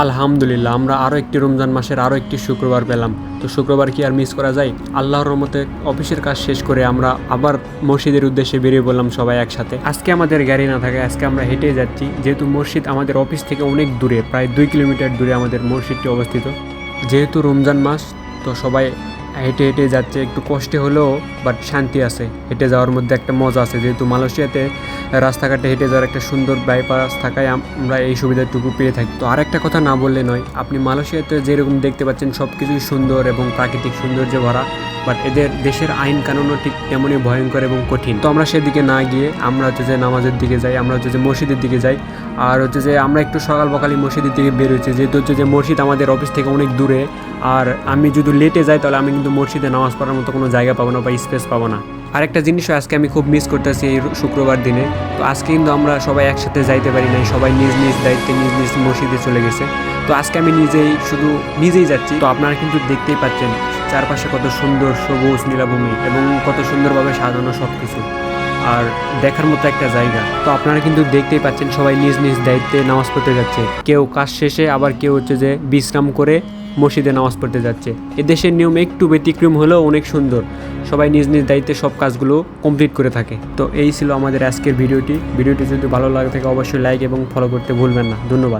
আলহামদুলিল্লাহ, আমরা আরও একটি রমজান মাসের আরও একটি শুক্রবার পেলাম। তো শুক্রবার কি আর মিস করা যায়? আল্লাহর রহমতে অফিসের কাজ শেষ করে আমরা আবার মসজিদের উদ্দেশ্যে বেরিয়ে পড়লাম সবাই একসাথে। আজকে আমাদের গাড়ি না থাকে আজকে আমরা হেঁটে যাচ্ছি, যেহেতু মসজিদ আমাদের অফিস থেকে অনেক দূরে, প্রায় দুই কিলোমিটার দূরে আমাদের মসজিদটি অবস্থিত। যেহেতু রমজান মাস, তো সবাই হেঁটে হেঁটে যাচ্ছে, একটু কষ্টে হলেও বাট শান্তি আছে। হেঁটে যাওয়ার মধ্যে একটা মজা আছে, যেহেতু মালয়েশিয়াতে রাস্তাঘাটে হেঁটে যাওয়ার একটা সুন্দর বাইপাস থাকায় আমরা এই সুবিধাটুকু পেয়ে থাকি। তো আরেকটা কথা না বললে নয়, আপনি মালয়েশিয়াতে যেরকম দেখতে পাচ্ছেন সব কিছুই সুন্দর এবং প্রাকৃতিক সৌন্দর্যে ভরা বাট এদের দেশের আইন কানুনও ঠিক তেমনই ভয়ঙ্কর এবং কঠিন। তো আমরা সেদিকে না গিয়ে, আমরা হচ্ছে যে নামাজের দিকে যাই, আমরা হচ্ছে যে মসজিদের দিকে যাই, আর হচ্ছে যে আমরা একটু সকাল সকালই মসজিদের দিকে বের হচ্ছি যেহেতু হচ্ছে যে মসজিদ আমাদের অফিস থেকে অনেক দূরে আর আমি যদি লেটে যাই, তাহলে আমি কিন্তু মসজিদে নামাজ পড়ার মতো কোনো জায়গা পাবো না বা স্পেস পাবো না। আরেকটা জিনিসও আজকে আমি খুব মিস করতেছি এই শুক্রবার দিনে। তো আজকে কিন্তু আমরা সবাই একসাথে যাইতে পারি নাই, সবাই নিজ নিজ দায়িত্বে নিজ নিজ মসজিদে চলে গেছে। তো আজকে আমি নিজেই শুধু নিজেই যাচ্ছি। তো আপনারা কিন্তু দেখতেই পাচ্ছেন, চারপাশে কত সুন্দর সবুজ নীলাভূমি এবং কত সুন্দরভাবে সাজানো সব কিছু আর দেখার মতো একটা জায়গা। তো আপনারা কিন্তু দেখতেই পাচ্ছেন, সবাই নিজ নিজ দায়িত্বে নামাজ পড়তে যাচ্ছে। কেউ কাজ শেষে, আবার কেউ হচ্ছে যে বিশ্রাম করে মসজিদে নামাজ পড়তে যাচ্ছে। এদেশের দেশের নিয়ম একটু ব্যতিক্রম হলেও অনেক সুন্দর। সবাই নিজ নিজ দায়িত্বে সব কাজগুলো কমপ্লিট করে থাকে। তো এই ছিল আমাদের আজকের ভিডিওটি। ভিডিওটি যদি ভালো লাগে থাকে, অবশ্যই লাইক এবং ফলো করতে ভুলবেন না। ধন্যবাদ।